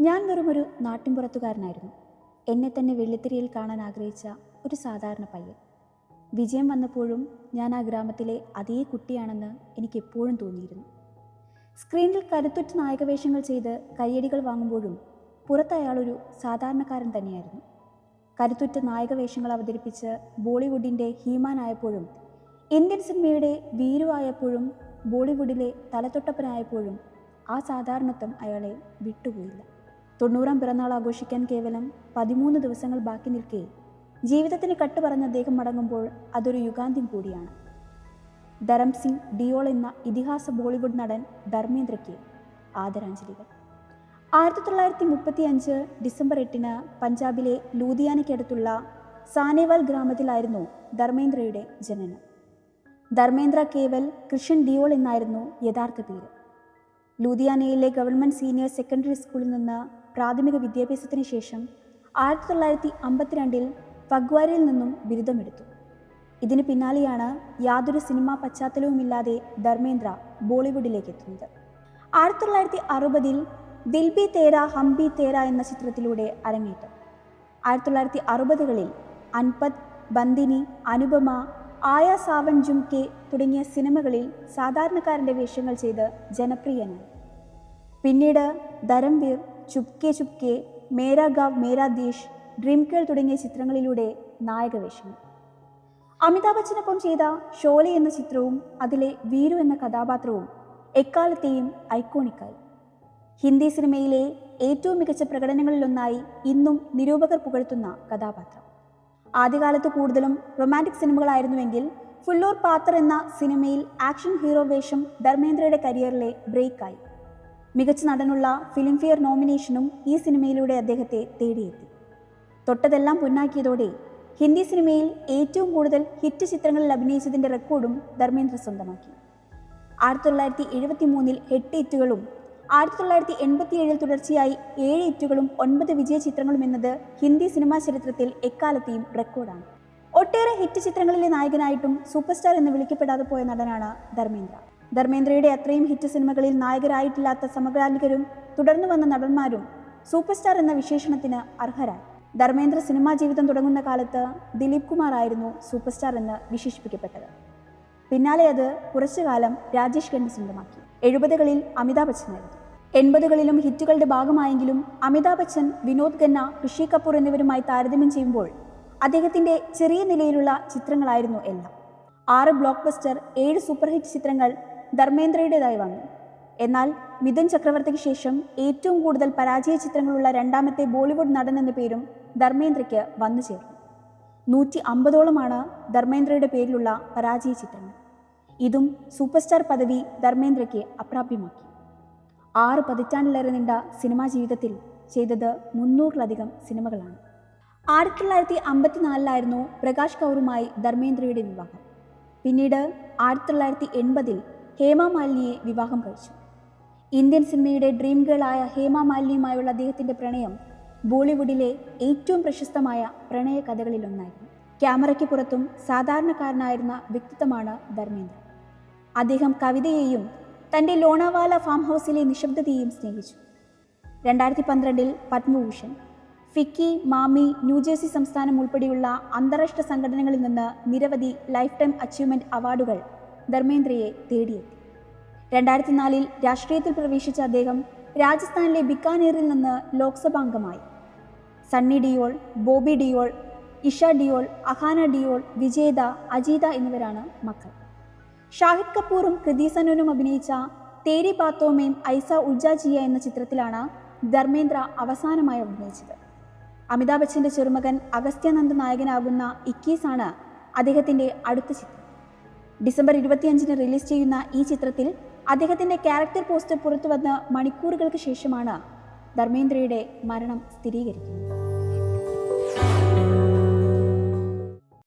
ഞാൻ വെറുമൊരു നാട്ടിൻപുറത്തുകാരനായിരുന്നു. എന്നെ തന്നെ വെള്ളിത്തിരിയിൽ കാണാൻ ആഗ്രഹിച്ച ഒരു സാധാരണ പയ്യൻ. വിജയം വന്നപ്പോഴും ഞാൻ ആ ഗ്രാമത്തിലെ അതേ കുട്ടിയാണെന്ന് എനിക്ക് എപ്പോഴും തോന്നിയിരുന്നു. സ്ക്രീനിൽ കരുത്തുറ്റ നായകവേഷങ്ങൾ ചെയ്ത് കയ്യടികൾ വാങ്ങുമ്പോഴും പുറത്ത് അയാളൊരു സാധാരണക്കാരൻ തന്നെയായിരുന്നു. കരുത്തുറ്റ നായകവേഷങ്ങൾ അവതരിപ്പിച്ച് ബോളിവുഡിന്റെ ഹീമാനായപ്പോഴും ഇന്ത്യൻ സിനിമയുടെ വീരുവായപ്പോഴും ബോളിവുഡിലെ തലത്തൊട്ടപ്പനായപ്പോഴും ആ സാധാരണത്വം അയാളെ വിട്ടുപോയില്ല. തൊണ്ണൂറാം പിറന്നാൾ ആഘോഷിക്കാൻ കേവലം പതിമൂന്ന് ദിവസങ്ങൾ ബാക്കി നിൽക്കെ. ജീവിതത്തിന് കട്ട് പറഞ്ഞ അദ്ദേഹം മടങ്ങുമ്പോൾ അതൊരു യുഗാന്ത്യം കൂടിയാണ്. ധരം സിംഗ് ഡിയോൾ എന്ന ഇതിഹാസ ബോളിവുഡ് നടൻ ധർമ്മേന്ദ്രയ്ക്ക് ആദരാഞ്ജലികൾ. ആയിരത്തി തൊള്ളായിരത്തി മുപ്പത്തി അഞ്ച് ഡിസംബർ എട്ടിന് പഞ്ചാബിലെ ലൂധിയാനയ്ക്കടുത്തുള്ള സാനേവാൽ ഗ്രാമത്തിലായിരുന്നു ധർമ്മേന്ദ്രയുടെ ജനനം. ധർമ്മേന്ദ്ര കേവൽ കൃഷ്ണൻ ഡിയോൾ എന്നായിരുന്നു യഥാർത്ഥ പേര്. ലൂധിയാനയിലെ ഗവൺമെന്റ് സീനിയർ സെക്കൻഡറി സ്കൂളിൽ നിന്ന് പ്രാഥമിക വിദ്യാഭ്യാസത്തിന് ശേഷം ആയിരത്തി തൊള്ളായിരത്തി അമ്പത്തിരണ്ടിൽ ഫഗ്വാരയിൽ നിന്നും ബിരുദമെടുത്തു. ഇതിന് പിന്നാലെയാണ് യാതൊരു സിനിമാ പശ്ചാത്തലവുമില്ലാതെ ധർമ്മേന്ദ്ര ബോളിവുഡിലേക്ക് എത്തുന്നത്. ആയിരത്തി തൊള്ളായിരത്തി അറുപതിൽ ദിൽബി തേര ഹംബി തേര എന്ന ചിത്രത്തിലൂടെ അരങ്ങേറ്റം. ആയിരത്തി തൊള്ളായിരത്തി അറുപതുകളിൽ അൻപത് ബന്ദിനി അനുപമ ആയ സാവൻ ജുംകെ തുടങ്ങിയ സിനിമകളിൽ സാധാരണക്കാരന്റെ വേഷങ്ങൾ ചെയ്ത് ജനപ്രിയനായി. പിന്നീട് ധരംവീർ ചുപ്കെ ചുപ്കെ മേരാ ഗാവ് മേരാ ദേശ് ഡ്രീം കേൾ തുടങ്ങിയ ചിത്രങ്ങളിലൂടെ നായകവേഷങ്ങൾ അമിതാഭ് ബച്ചനൊപ്പം ചെയ്ത ഷോലെ എന്ന ചിത്രവും അതിലെ വീരു എന്ന കഥാപാത്രവും എക്കാലത്തെയും ഐക്കോണിക്കായി. ഹിന്ദി സിനിമയിലെ ഏറ്റവും മികച്ച പ്രകടനങ്ങളിലൊന്നായി ഇന്നും നിരൂപകർ പുകഴ്ത്തുന്ന കഥാപാത്രം. ആദ്യകാലത്ത് കൂടുതലും റൊമാന്റിക് സിനിമകളായിരുന്നുവെങ്കിൽ ഫുള്ളൂർ പാത്തർ എന്ന സിനിമയിൽ ആക്ഷൻ ഹീറോ വേഷം ധർമ്മേന്ദ്രയുടെ കരിയറിലെ ബ്രേക്കായി. മികച്ച നടനുള്ള ഫിലിംഫെയർ നോമിനേഷനും ഈ സിനിമയിലൂടെ അദ്ദേഹത്തെ തേടിയെത്തി. തൊട്ടതെല്ലാം പൊന്നാക്കിയതോടെ ഹിന്ദി സിനിമയിൽ ഏറ്റവും കൂടുതൽ ഹിറ്റ് ചിത്രങ്ങളിൽ അഭിനയിച്ചതിന്റെ റെക്കോർഡും ധർമ്മേന്ദ്ര സ്വന്തമാക്കി. ആയിരത്തി തൊള്ളായിരത്തി എഴുപത്തി മൂന്നിൽ എട്ട് ഹിറ്റുകളും ആയിരത്തി തൊള്ളായിരത്തി എൺപത്തി ഏഴിൽ തുടർച്ചയായി ഏഴ് ഹിറ്റുകളും ഒൻപത് വിജയ ചിത്രങ്ങളും എന്നത് ഹിന്ദി സിനിമാ ചരിത്രത്തിൽ എക്കാലത്തെയും റെക്കോർഡാണ് ഒട്ടേറെ ഹിറ്റ് ചിത്രങ്ങളിലെ നായകനായിട്ടും സൂപ്പർ സ്റ്റാർ എന്ന് വിളിക്കപ്പെടാതെ പോയ നടനാണ് ധർമ്മേന്ദ്ര. ധർമ്മേന്ദ്രയുടെ അത്രയും ഹിറ്റ് സിനിമകളിൽ നായകരായിട്ടില്ലാത്ത സമകാലികരും തുടർന്നു വന്ന നടന്മാരും സൂപ്പർ സ്റ്റാർ എന്ന വിശേഷണത്തിന് അർഹരായി. ധർമ്മേന്ദ്ര സിനിമാ ജീവിതം തുടങ്ങുന്ന കാലത്ത് ദിലീപ് കുമാർ ആയിരുന്നു സൂപ്പർ സ്റ്റാർ എന്ന് വിശേഷിപ്പിക്കപ്പെട്ടത്. പിന്നാലെ അത് കുറച്ചു കാലം രാജേഷ് ഖണ്ഡ് സ്വന്തമാക്കി എഴുപതുകളിൽ അമിതാഭ് ബച്ചനായിരുന്നു എൺപതുകളിലും ഹിറ്റുകളുടെ ഭാഗമായെങ്കിലും അമിതാഭ് ബച്ചൻ വിനോദ് ഖന്ന ഋഷി കപൂർ എന്നിവരുമായി താരതമ്യം ചെയ്യുമ്പോൾ അദ്ദേഹത്തിന്റെ ചെറിയ നിലയിലുള്ള ചിത്രങ്ങളായിരുന്നു എല്ലാം. ആറ് ബ്ലോക്ക് ബസ്റ്റർ ഏഴ് സൂപ്പർ ഹിറ്റ് ചിത്രങ്ങൾ ധർമ്മേന്ദ്രയുടേതായി വന്നു. എന്നാൽ മിഥുൻ ചക്രവർത്തിക്ക് ശേഷം ഏറ്റവും കൂടുതൽ പരാജയ ചിത്രങ്ങളുള്ള രണ്ടാമത്തെ ബോളിവുഡ് നടൻ എന്ന പേരും ധർമ്മേന്ദ്രയ്ക്ക് വന്നു ചേർന്നു. നൂറ്റി അമ്പതോളമാണ് ധർമ്മേന്ദ്രയുടെ പേരിലുള്ള പരാജയ ചിത്രങ്ങൾ. ഇതും സൂപ്പർ സ്റ്റാർ പദവി ധർമ്മേന്ദ്രയ്ക്ക് അപ്രാപ്യമാക്കി. ആറ് പതിറ്റാണ്ടിലേറെ നീണ്ട സിനിമാ ജീവിതത്തിൽ ചെയ്തത് മുന്നൂറിലധികം സിനിമകളാണ്. ആയിരത്തി തൊള്ളായിരത്തി അമ്പത്തിനാലിലായിരുന്നു പ്രകാശ് കൗറുമായി ധർമ്മേന്ദ്രയുടെ വിവാഹം. പിന്നീട് ആയിരത്തി തൊള്ളായിരത്തി എൺപതിൽ ഹേമ മാലിനിയെ വിവാഹം കഴിച്ചു. ഇന്ത്യൻ സിനിമയുടെ ഡ്രീം ഗേളായ ഹേമ മാലിനിയുമായുള്ള അദ്ദേഹത്തിന്റെ പ്രണയം ബോളിവുഡിലെ ഏറ്റവും പ്രശസ്തമായ പ്രണയ കഥകളിലൊന്നായിരുന്നു ക്യാമറയ്ക്ക് പുറത്തും സാധാരണക്കാരനായിരുന്ന വ്യക്തിത്വമാണ് ധർമ്മേന്ദ്ര അദ്ദേഹം കവിതയെയും തന്റെ ലോണാവാല ഫാം ഹൗസിലെ നിശബ്ദതയെയും സ്നേഹിച്ചു. രണ്ടായിരത്തി പന്ത്രണ്ടിൽ പത്മഭൂഷൺ ഫിക്കി മാമി ന്യൂജേഴ്സി സംസ്ഥാനം ഉൾപ്പെടെയുള്ള അന്താരാഷ്ട്ര സംഘടനകളിൽ നിന്ന് നിരവധി ലൈഫ് ടൈം അച്ചീവ്മെന്റ് അവാർഡുകൾ ധർമ്മേന്ദ്രയെ തേടിയെത്തി. രണ്ടായിരത്തി നാലിൽ രാഷ്ട്രീയത്തിൽ പ്രവേശിച്ച അദ്ദേഹം രാജസ്ഥാനിലെ ബിക്കാനീറിൽ നിന്ന് ലോക്സഭാംഗമായി. സണ്ണി ഡിയോൾ ബോബി ഡിയോൾ ഇഷ ഡിയോൾ അഹാന ഡിയോൾ വിജേത അജീത എന്നിവരാണ് മക്കൾ. ഷാഹിദ് കപൂറും കൃതി സനോനും അഭിനയിച്ച തേരി പാത്തോമേം ഐസ ഉൾജാജിയ എന്ന ചിത്രത്തിലാണ് ധർമ്മേന്ദ്ര അവസാനമായി അഭിനയിച്ചത്. അമിതാഭ് ബച്ചന്റെ ചെറുമകൻ അഗസ്ത്യാനന്ദ് നായകനാകുന്ന ഇക്കീസാണ് അദ്ദേഹത്തിന്റെ അടുത്ത ചിത്രം. ഡിസംബർ ഇരുപത്തിയഞ്ചിന് റിലീസ് ചെയ്യുന്ന ഈ ചിത്രത്തിൽ അദ്ദേഹത്തിന്റെ ക്യാരക്ടർ പോസ്റ്റർ പുറത്തുവന്ന് മണിക്കൂറുകൾക്ക് ശേഷമാണ് ധർമ്മേന്ദ്രയുടെ മരണം സ്ഥിരീകരിക്കുന്നത്.